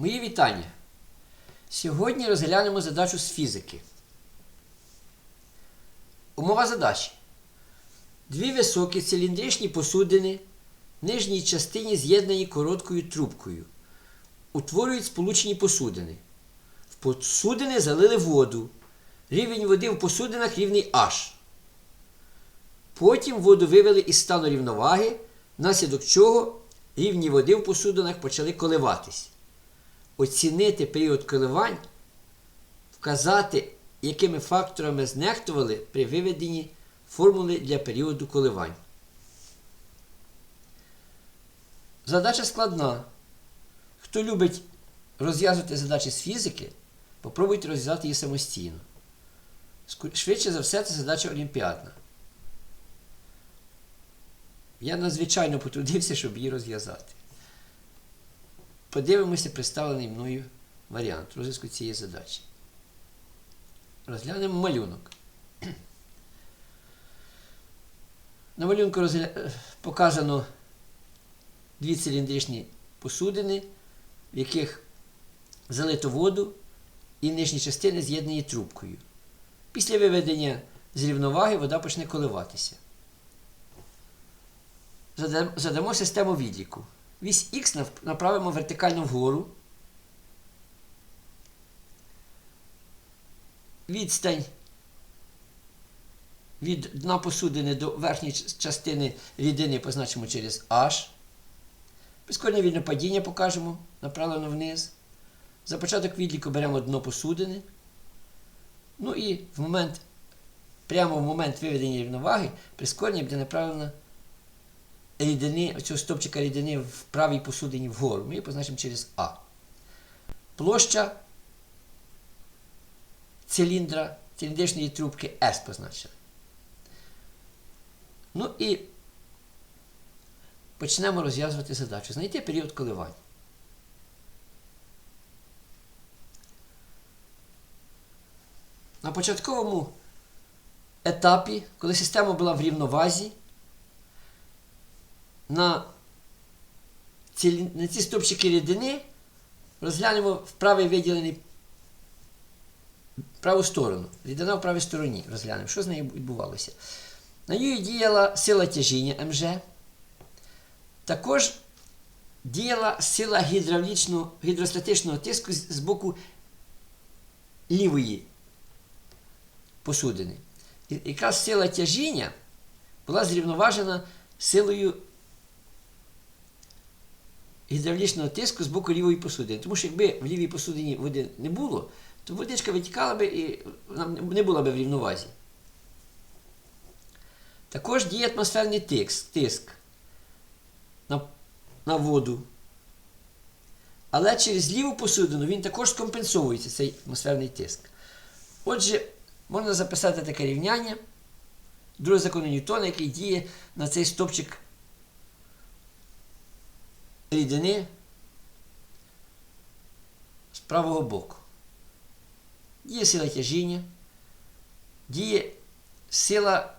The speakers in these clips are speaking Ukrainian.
Мої вітання. Сьогодні розглянемо задачу з фізики. Умова задачі. Дві високі циліндричні посудини в нижній частині з'єднані короткою трубкою. Утворюють сполучені посудини. В посудини залили воду. Рівень води в посудинах рівний H. Потім воду вивели із стану рівноваги, внаслідок чого рівні води в посудинах почали коливатись. Оцінити період коливань, вказати, якими факторами знехтували при виведенні формули для періоду коливань. Задача складна. Хто любить розв'язувати задачі з фізики, попробуйте розв'язати її самостійно. Швидше за все, це задача олімпіадна. Я надзвичайно потрудився, щоб її розв'язати. Подивимося представлений мною варіант розв'язку цієї задачі. Розглянемо малюнок. На малюнку розгля... показано дві циліндричні посудини, в яких залито воду і нижні частини з'єднані трубкою. Після виведення з рівноваги вода почне коливатися. Задамо систему відліку. Вісь Х направимо вертикально вгору. Відстань від дна посудини до верхньої частини рідини позначимо через H. Прискорення вільне падіння покажемо направлено вниз. За початок відліку беремо дно посудини. Ну і в момент, прямо в момент виведення рівноваги прискорення буде направлено рідини, цього стопчика рідини в правій посудині вгору. Ми її позначимо через А. Площа циліндра, циліндричної трубки S позначили. Ну і почнемо розв'язувати задачу. Знайти період коливань. На початковому етапі, коли система була в рівновазі, на ці, на ці стопчики рідини розглянемо в правий виділений праву сторону. Рідина в правій стороні розглянемо, що з нею відбувалося. На неї діяла сила тяжіння МЖ. Також діяла сила гідростатичного тиску з боку лівої посудини. І якраз сила тяжіння була зрівноважена силою гідравлічного тиску з боку лівої посудини. Тому що якби в лівій посудині води не було, то водичка витікала би і вона не була би в рівновазі. Також діє атмосферний тиск, тиск на, на воду. Але через ліву посудину він також скомпенсовується, цей атмосферний тиск. Отже, можна записати таке рівняння. Другий закон Ньютона, який діє на цей стопчик рідини з правого боку. Діє сила тяжіння, діє сила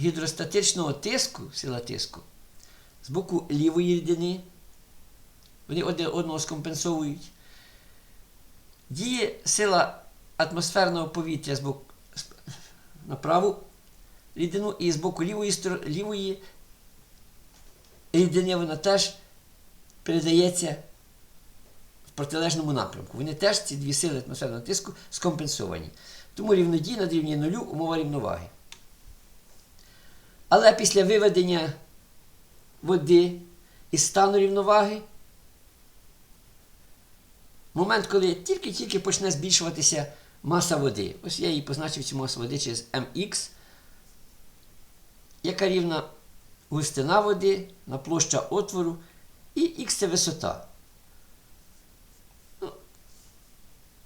гідростатичного тиску, сила тиску з боку лівої рідини. Вони одне одного скомпенсовують. Діє сила атмосферного повітря з боку на праву рідину і з боку лівої, стор- лівої рідини вона теж передається в протилежному напрямку. Вони теж, ці дві сили атмосферного тиску, скомпенсовані. Тому рівнодійна дорівнює нулю умова рівноваги. Але після виведення води із стану рівноваги, момент, коли тільки-тільки почне збільшуватися маса води. Ось я її позначив цю масу води через mx, яка рівна густина води на площа отвору, і х це висота. Ну,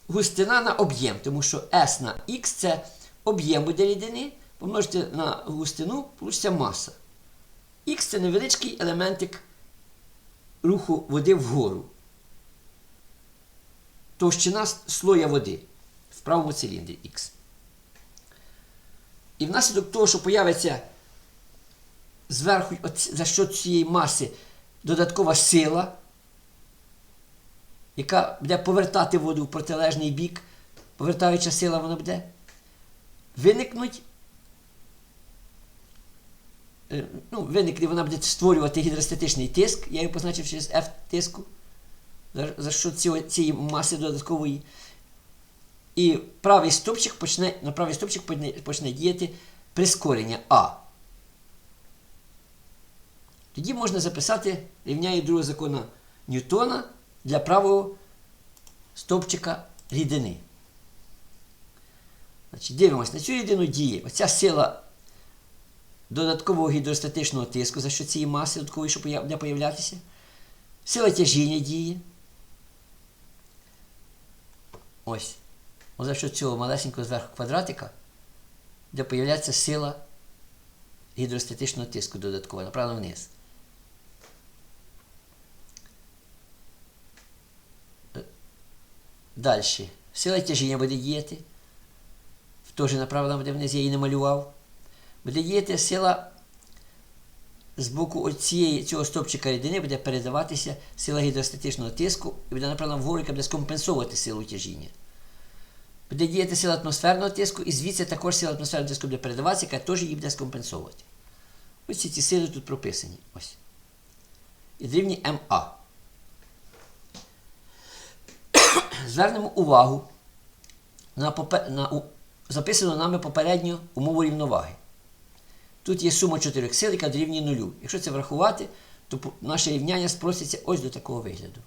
Густина на об'єм, тому що S на Х це об'єм буде рідини, помножити на густину, получиться маса. Х це невеличкий елементик руху води вгору. Товщина слоя води в правому циліндрі Х. І внаслідок того, що появиться зверху, за що цієї маси додаткова сила, яка буде повертати воду в протилежний бік, повертаюча сила вона буде, виникнуть. е, Ну, виникне, вона буде створювати гідростатичний тиск, я його позначив через F тиску, за, що ці, цієї маси додаткової. І правий стопчик почне, на правий стопчик почне, почне діяти прискорення А. Тоді можна записати рівняє другого закону Ньютона для правого стовпчика рідини. Значить, Дивимось, на цю рідину діє оця сила додаткового гідростатичного тиску, за що цієї маси додаткової, що буде появлятися. Сила тяжіння діє. Ось. Ось за що цього малесенького зверху квадратика, де появляється сила гідростатичного тиску додаткова, направо вниз. Далі. Сила тяжіння буде діяти. Теж направлена буде вниз, я її не малював. Буде діяти сила з боку оцієї, цього стопчика рідини буде передаватися сила гідростатичного тиску і буде направлена вгору, яка буде скомпенсовувати силу тяжіння. Буде діяти сила атмосферного тиску, і звідси також сила атмосферного тиску буде передаватися, яка теж її буде скомпенсовувати. Ось ці сили тут прописані. Ось. І рівні МА. Звернемо увагу на, попе- на у- записану нами попередню умову рівноваги. Тут є сума чотирьох сил, яка дорівнює нулю. Якщо це врахувати, то наше рівняння спроститься ось до такого вигляду.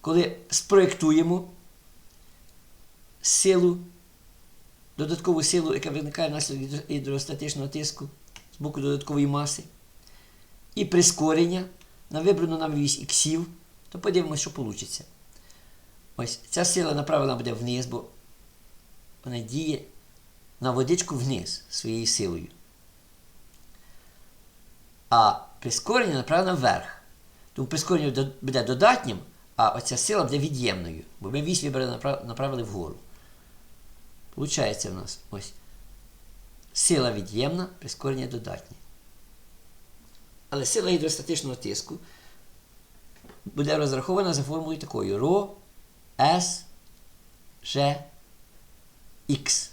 Коли спроєктуємо силу, додаткову силу, яка виникає внаслідок гідростатичного тиску з боку додаткової маси, і прискорення на вибрану нам вісь іксів, то подивимося, що вийде. Ось ця сила направлена буде вниз, бо вона діє на водичку вниз своєю силою. А прискорення направлено вверх. Тому прискорення буде додатнім, а оця сила буде від'ємною. Бо ми вісь вибрали, направили вгору. Получається в нас ось сила від'ємна, прискорення додатнє. Але сила гідростатичного тиску буде розрахована за формулою такою ρ S G X.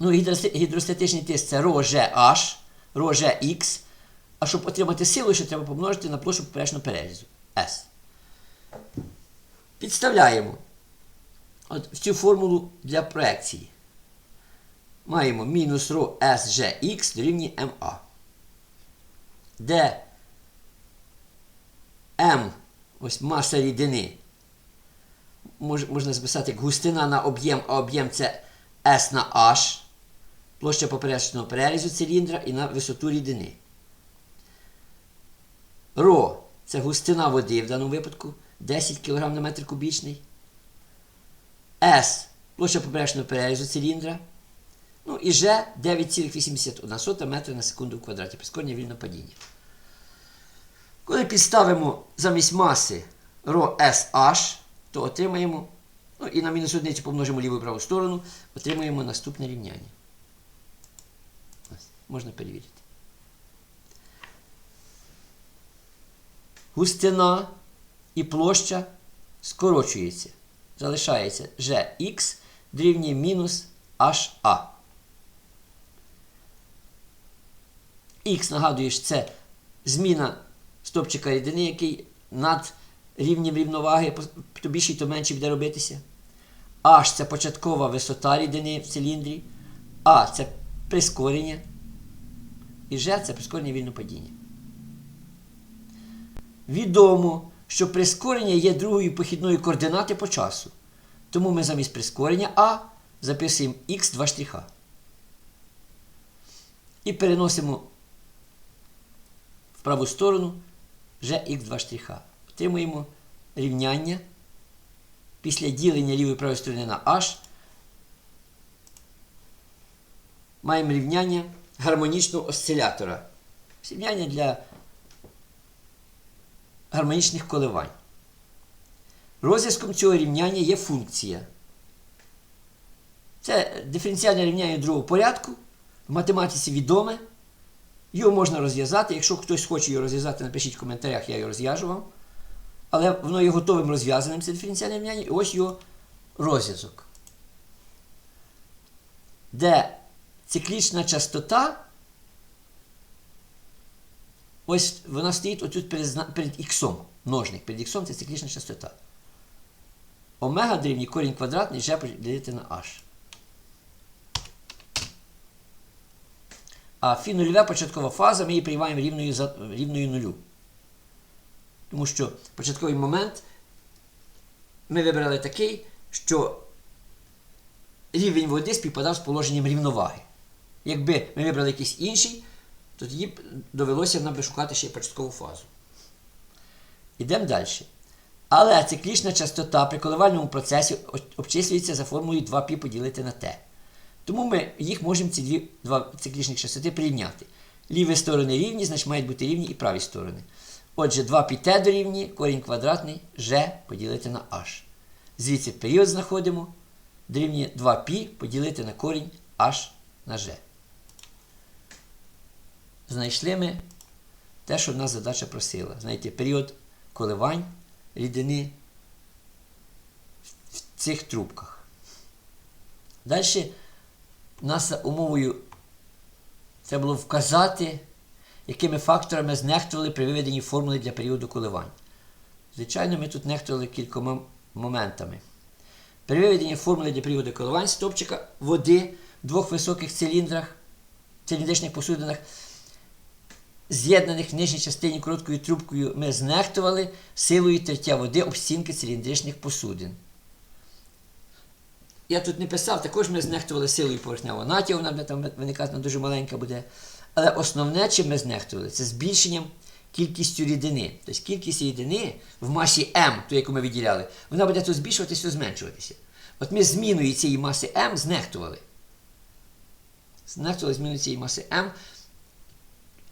Ну, гідроста- гідростатичний тиск це ρGH, ρGX. А щоб отримати силу, ще треба помножити на площу поперечного перерізу S. Підставляємо от в цю формулу для проекції. Маємо мінус ρ SGX дорівнює МА де М, ось маса рідини, мож, можна записати як густина на об'єм, а об'єм це S на H, площа поперечного перерізу циліндра і на висоту рідини. Ро це густина води в даному випадку 10 кг на метр кубічний. S площа поперечного перерізу циліндра. Ну і G 9,81 метра на секунду в квадраті. Прискорення вільного падіння. Коли підставимо замість маси ρSH, то отримаємо, ну і на мінус одиницю помножимо ліву і праву сторону, отримаємо наступне рівняння. Ось, можна перевірити. Густина і площа скорочується. Залишається Gx дорівнює мінус HA. Х, нагадую, що це зміна стопчика рідини, який над рівнем рівноваги, то більший, то менший буде робитися. H це початкова висота рідини в циліндрі. А це прискорення. І G це прискорення вільного падіння. Відомо, що прискорення є другою похідною координати по часу. Тому ми замість прискорення А записуємо х 2 штриха. І переносимо праву сторону вже х2 штриха. Отримуємо рівняння після ділення лівої правої сторони на h. Маємо рівняння гармонічного осцилятора. Рівняння для гармонічних коливань. Розв'язком цього рівняння є функція. Це диференціальне рівняння другого порядку в математиці відоме. Його можна розв'язати. Якщо хтось хоче його розв'язати, напишіть в коментарях, я його розв'яжу вам. Але воно є готовим розв'язаним це диференціальне рівняння, і ось його розв'язок. Де циклічна частота, ось вона стоїть отут перед, перед іксом. Множник. Перед іксом це циклічна частота. Омега дорівнює корінь квадратний вже поділити на h. А фі нульова початкова фаза ми її приймаємо рівною, за, рівною нулю. Тому що початковий момент ми вибрали такий, що рівень води співпадав з положенням рівноваги. Якби ми вибрали якийсь інший, то тоді б довелося нам би шукати ще початкову фазу. Ідемо далі. Але циклічна частота при коливальному процесі обчислюється за формулою 2π поділити на t. Тому ми їх можемо ці дві, два циклічних частоти прирівняти. Ліві сторони рівні, значить мають бути рівні і праві сторони. Отже, 2πt дорівнює корінь квадратний g поділити на h. Звідси період знаходимо дорівнює 2π поділити на корінь h на g. Знайшли ми те, що в нас задача просила. Знайти період коливань рідини в цих трубках. Далі нас умовою треба було вказати, якими факторами знехтували при виведенні формули для періоду коливань. Звичайно, ми тут нехтували кількома моментами. При виведенні формули для періоду коливань стопчика води в двох високих циліндрах, циліндричних посудинах, з'єднаних в нижній частині короткою трубкою, ми знехтували силою тертя води об стінки циліндричних посудин. Я тут не писав, також ми знехтували силою поверхневого натягу, вона там виникати дуже маленька буде. Але основне, чим ми знехтували, це збільшенням кількістю рідини. Тобто кількість рідини в масі М, ту, яку ми виділяли, вона буде то збільшуватися, зменшуватися. От ми зміною цієї маси М знехтували. Знехтували зміною цієї маси М.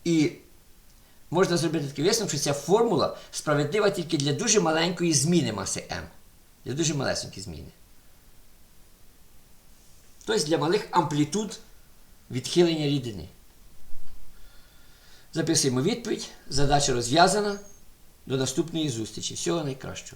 І можна зробити такий висновок, що ця формула справедлива тільки для дуже маленької зміни маси М. Для дуже малесенької зміни. Тобто для малих амплітуд відхилення рідини. Записуємо відповідь. Задача розв'язана. До наступної зустрічі. Всього найкращого.